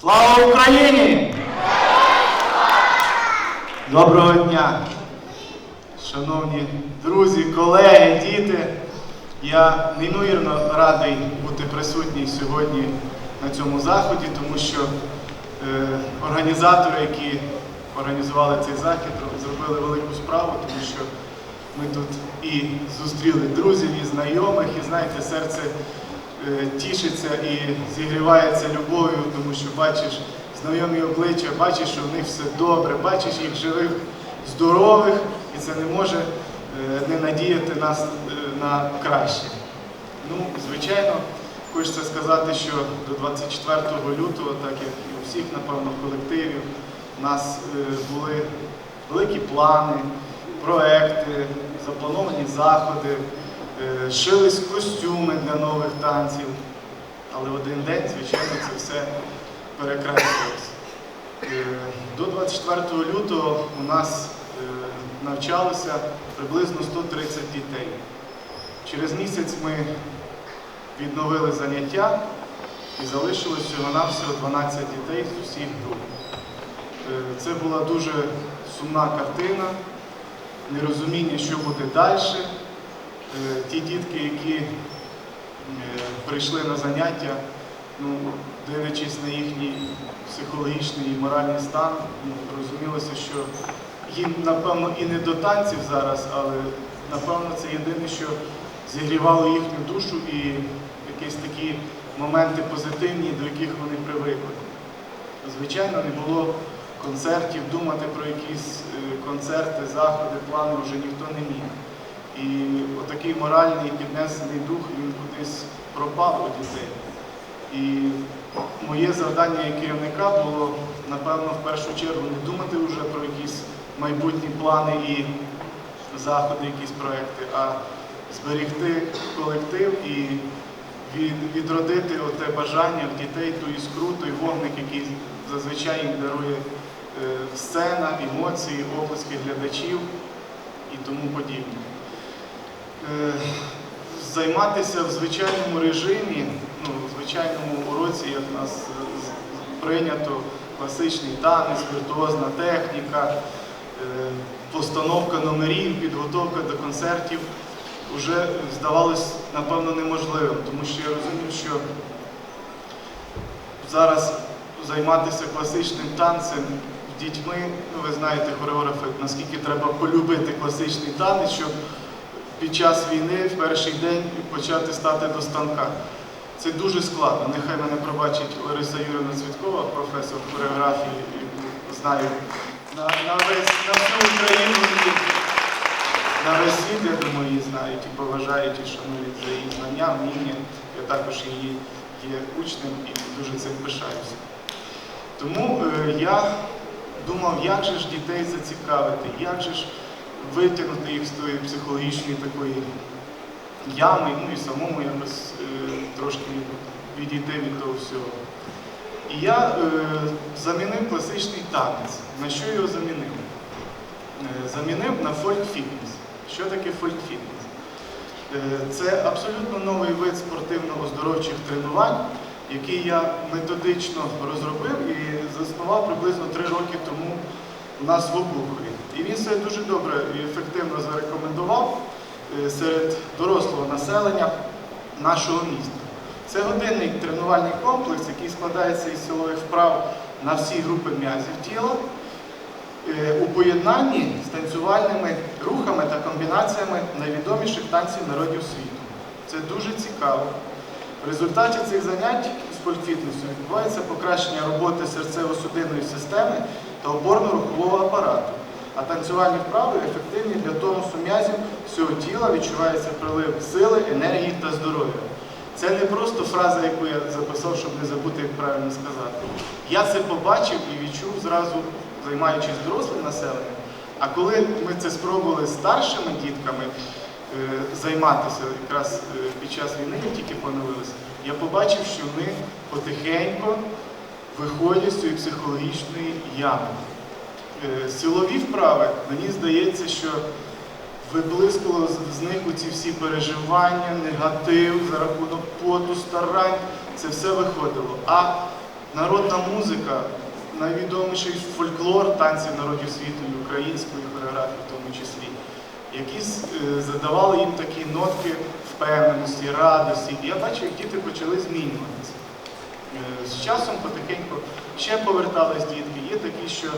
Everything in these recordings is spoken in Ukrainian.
Слава Україні! Доброго дня! Шановні друзі, колеги, діти. Я неймовірно радий бути присутній сьогодні на цьому заході, тому що е, організатори, які організували цей захід, зробили велику справу, тому що ми тут і зустріли друзів, і знайомих, і знаєте, серце тішиться і зігрівається любов'ю, тому що бачиш знайомі обличчя, бачиш, що в них все добре, бачиш їх живих, здорових, і це не може е, не надіяти нас е, на краще. Ну, звичайно, хочеться сказати, що до 24 лютого, так як і у всіх, напевно, колективів, у нас е, були великі плани, проекти, заплановані заходи, е, шились костюми для нових танців. Але один день, звичайно, це все перекреслилось. Е, До 24 лютого у нас е, навчалося приблизно 130 дітей. Через місяць ми відновили заняття і залишилось всього-навсього 12 дітей з усіх груп. Е, Це була дуже сумна картина, нерозуміння, що буде далі. Ті дітки, які е, прийшли на заняття, ну, дивлячись на їхній психологічний і моральний стан, ну, розумілося, що їм, напевно, і не до танців зараз, але напевно це єдине, що зігрівало їхню душу і якісь такі моменти позитивні, до яких вони привикли. Звичайно, не було концертів, думати про якісь е, концерти, заходи, плани вже ніхто не міг. І отакий моральний піднесений дух він кудись пропав у дітей. І моє завдання як керівника було, напевно, в першу чергу не думати вже про якісь майбутні плани і заходи, якісь проекти, а зберегти колектив і відродити оте бажання в дітей, ту іскру, той вогник, який зазвичай їм дарує е, сцена, емоції, оплески глядачів і тому подібне. Е, Займатися в звичайному режимі, ну, в звичайному уроці, як в нас е, прийнято класичний танець, віртуозна техніка, е, постановка номерів, підготовка до концертів, вже здавалось, напевно, неможливим, тому що я розумів, що зараз займатися класичним танцем дітьми, ну ви знаєте, хореографи, наскільки треба полюбити класичний танець, щоб під час війни в перший день почати стати до станка. Це дуже складно. Нехай мене пробачить Лариса Юрівна Цвіткова, професор хореографії, знаю на, на, весь, на всю Україну на весь світ, я думаю, її знають і поважають, і шанують за її знання, вміння. Я також її є учнем і дуже цим пишаюся. Тому е, я думав, як же ж дітей зацікавити, як же ж витягнути їх з тої психологічної такої ями, ну і самому якось е, трошки відійти від того всього. І я е, замінив класичний танець. На що його замінив? Е, замінив на фольк-фітнес. Що таке фольк-фітнес? Е, Це абсолютно новий вид спортивно-оздоровчих тренувань, який я методично розробив і заснував приблизно три роки тому у нас в Обухові. І він себе дуже добре і ефективно зарекомендував е, серед дорослого населення нашого міста. Це годинний тренувальний комплекс, який складається із силових вправ на всі групи м'язів тіла е, у поєднанні з танцювальними рухами та комбінаціями найвідоміших танців народів світу. Це дуже цікаво. В результаті цих занять з фольфітнесу відбувається покращення роботи серцево-судинної системи та опорно-рухового апарату. А танцювальні вправи ефективні для тонусу м'язів всього тіла, відчувається прилив сили, енергії та здоров'я. Це не просто фраза, яку я записав, щоб не забути, як правильно сказати. Я це побачив і відчув зразу, займаючись дорослим населенням. А коли ми це спробували старшими дітками е, займатися якраз е, під час війни, як тільки поновилися, я побачив, що вони потихеньку виходять з цієї психологічної ями. Е, Силові вправи, мені здається, що виблискувало з- них оці всі переживання, негатив за рахунок поту, старань, це все виходило. А народна музика, найвідоміший фольклор танців народів світу і української хореографії в тому числі, які е, задавали їм такі нотки впевненості, радості. Я бачу, як діти почали змінюватися. Е, З часом потихеньку ще повертались дітки. Є такі, що,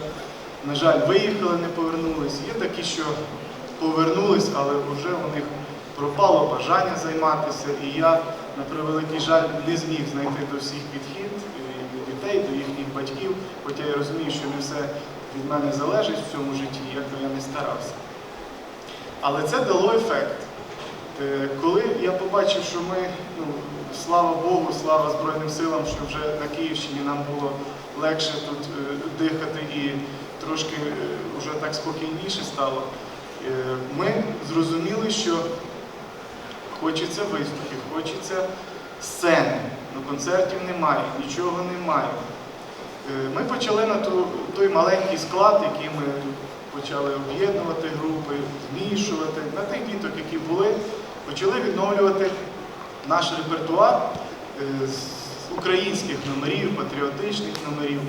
на жаль, виїхали, не повернулись, є такі, що повернулись, але вже у них пропало бажання займатися. І я, на превеликий жаль, не зміг знайти до всіх підхід е, до дітей, до їхніх батьків, хоча я розумію, що не все від мене залежить в цьому житті, як би я не старався. Але це дало ефект. Е, Коли я побачив, що ми, ну, слава Богу, слава Збройним силам, що вже на Київщині нам було легше тут е, дихати і трошки е, вже так спокійніше стало, е, ми зрозуміли, що хочеться виступів, хочеться сцени. Ну, концертів немає, нічого немає. Е, Ми почали на той маленький склад, який ми почали об'єднувати групи, змішувати, на тих діток, які були, почали відновлювати наш репертуар е, з українських номерів, патріотичних номерів,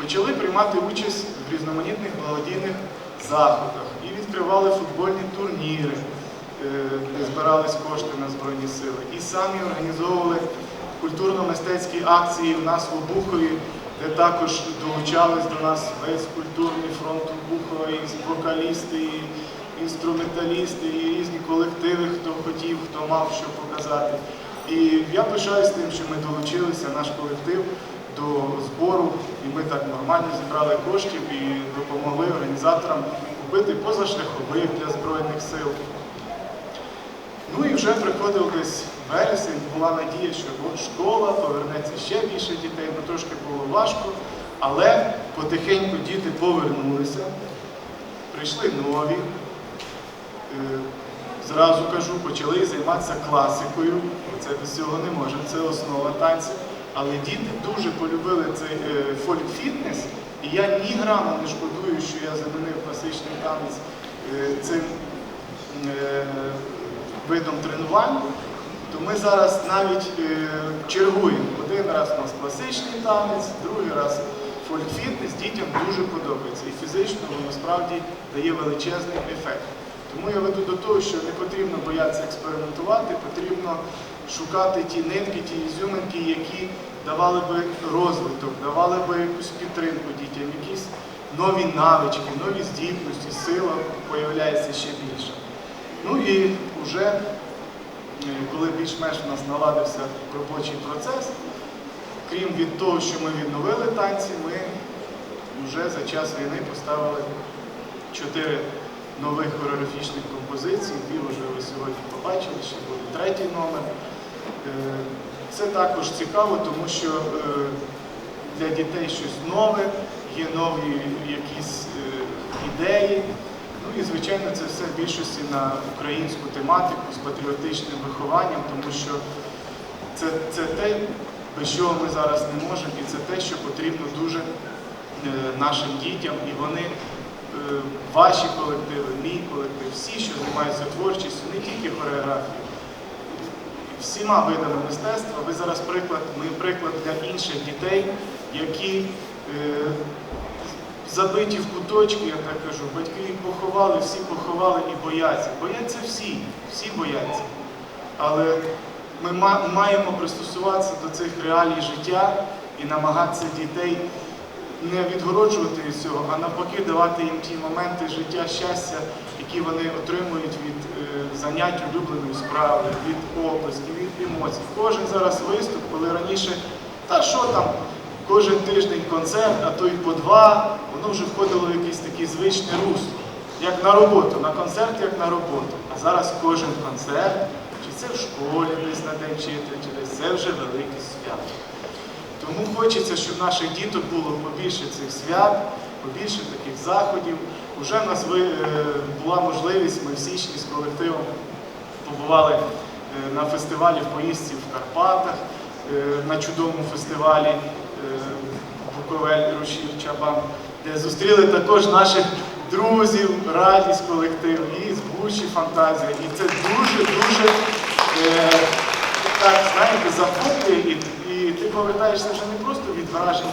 почали приймати участь в різноманітних благодійних заходах і відкривали футбольні турніри, е, де збирались кошти на Збройні Сили, і самі організовували культурно-мистецькі акції в нас в Обухові, де також долучались до нас весь культурний фронт Обухова, і вокалісти, і інструменталісти, і різні колективи, хто хотів, хто мав що показати. І я пишаюсь тим, що ми долучилися, наш колектив, до збору, і ми так нормально зібрали коштів і допомогли організаторам купити позашляховик для Збройних сил. Ну і вже приходив десь вересень, була надія, що от школа, повернеться ще більше дітей, ну трошки було важко, але потихеньку діти повернулися, прийшли нові. Е, Зразу кажу, почали займатися класикою, це без цього не може, це основа танців. Але діти дуже полюбили цей е, фольк-фітнес, і я ні грама не шкодую, що я замінив класичний танець е, цим е, видом тренувань, то ми зараз навіть чергуємо. Один раз у нас класичний танець, другий раз фольк-фітнес. Дітям дуже подобається. І фізично воно справді дає величезний ефект. Тому я веду до того, що не потрібно боятися експериментувати, потрібно шукати ті нитки, ті ізюминки, які давали би розвиток, давали би якусь підтримку дітям, якісь нові навички, нові здібності, сила появляється ще більше. Ну і вже е, коли більш-менш у нас наладився робочий процес, крім від того, що ми відновили танці, ми вже за час війни поставили чотири нових хореографічних композицій, дві вже ви сьогодні побачили, ще буде третій номер. Е, Це також цікаво, тому що е, для дітей щось нове, є нові якісь е, ідеї. Ну і звичайно це все в більшості на українську тематику з патріотичним вихованням, тому що це, це те, без чого ми зараз не можемо, і це те, що потрібно дуже нашим дітям, і вони, ваші колективи, мій колектив, всі, що займаються творчістю, не тільки хореографією, всіма видами мистецтва. Ви зараз приклад, ми приклад для інших дітей, які е, забиті в куточки, я так кажу, батьки їх поховали, всі поховали і бояться. Бояться всі, всі бояться. Але ми маємо пристосуватися до цих реалій життя і намагатися дітей не відгороджувати від цього, а навпаки давати їм ті моменти життя щастя, які вони отримують від е, занять улюбленою справою, від обласків, від емоцій. Кожен зараз виступ, коли раніше, та що там, кожен тиждень концерт, а то й по два, воно вже входило в якесь таке звичне русло. Як на роботу, на концерт, як на роботу. А зараз кожен концерт, чи це в школі десь на день вчителя, чи десь це вже велике свято. Тому хочеться, щоб наших діток було побільше цих свят, побільше таких заходів. Уже в нас е, була можливість, ми в січні з колективом побували е, на фестивалі в поїздці в Карпатах, е, на чудовому фестивалі Буковель, Рушіль, Чабан, де зустріли також наших друзів, радість колектив і з Бучі фантазія. І це дуже-дуже так, знаєте, захоплює ти повертаєшся вже не просто від вражень,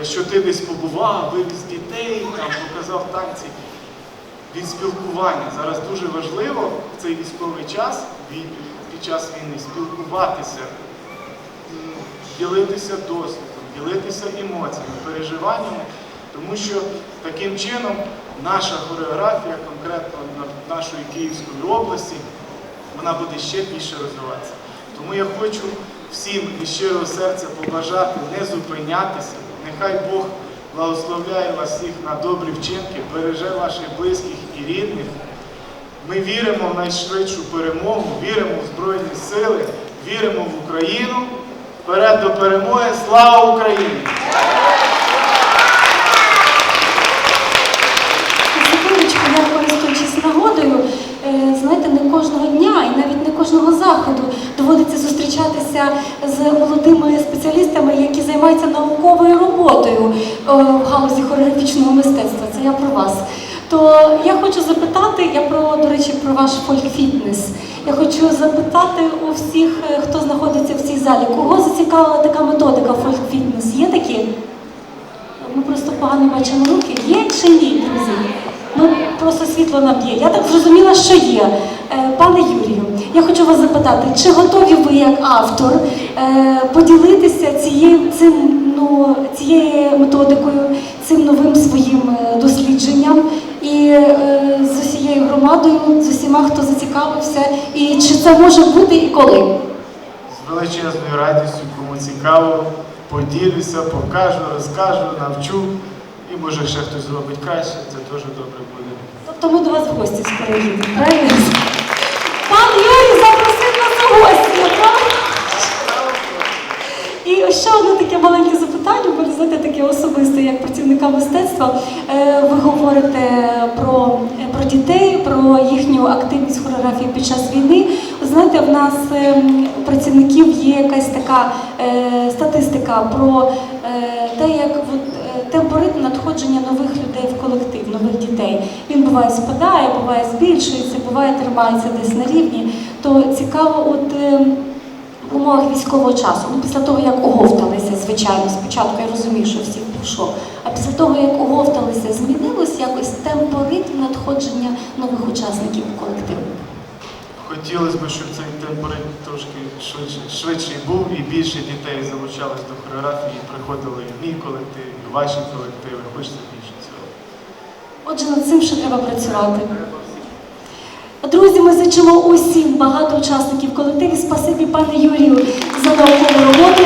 е, що ти десь побував, вивіз дітей, там, показав танці. Від спілкування. Зараз дуже важливо в цей військовий час, під час війни, спілкуватися, ділитися досвідом, ділитися емоціями, переживаннями, тому що таким чином наша хореографія, конкретно нашої Київської області, вона буде ще більше розвиватися. Тому я хочу всім від щирого серця побажати не зупинятися. Нехай Бог благословляє вас всіх на добрі вчинки, береже ваших близьких і рідних. Ми віримо в найшвидшу перемогу, віримо в Збройні Сили, віримо в Україну. Вперед до перемоги! Слава Україні! Секундочку, я користуючись нагодою, е, знаєте, не кожного дня і навіть не кожного заходу доводиться з молодими спеціалістами, які займаються науковою роботою е, в галузі хореографічного мистецтва. Це я про вас. То я хочу запитати, я про, до речі, про ваш фольк-фітнес. Я хочу запитати у всіх, е, хто знаходиться в цій залі, кого зацікавила така методика фольк-фітнес? Є такі? Ми просто погано бачимо руки. Є чи ні, друзі? Ну просто світло нам є. Я так зрозуміла, що є. Е, Пане Юрію, я хочу вас запитати, чи готові ви як автор е, поділитися цією цим ну цією методикою, цим новим своїм е, дослідженням і з усією громадою, з усіма, хто зацікавився, і чи це може бути і коли? З величезною радістю, кому цікаво, поділюся, покажу, розкажу, навчу. І може ще хтось зробить краще, це теж добре буде. Тобто ми до вас в гості скоро їдемо, правильно? Пан Юрій запросив нас у гості, правда? І ще одне таке маленьке запитання, бо знаєте, таке особисте, як працівника мистецтва. Е, Ви говорите про, про дітей, про їхню активність хореографії під час війни. Знаєте, в нас ем, у працівників є якась така е, статистика про е, те, як от, е, темпоритм надходження нових людей в колектив, нових дітей. Він буває спадає, буває збільшується, буває тримається десь на рівні. То цікаво, от. ем, в умовах військового часу, ну після того, як оговталися, звичайно, спочатку я розумію, що всіх пройшло, а після того, як оговталися, змінилось якось темпоритм надходження нових учасників у колектив. Хотілося б, щоб цей температур трошки швидше, швидший був і більше дітей залучалось до хореографії, приходили і мій колектив, і ваші колективи. Хочеться більше цього. Отже, над цим ще треба працювати. Друзі, ми зичимо усім багато учасників колективів. Спасибі пане Юрію за наукову роботу.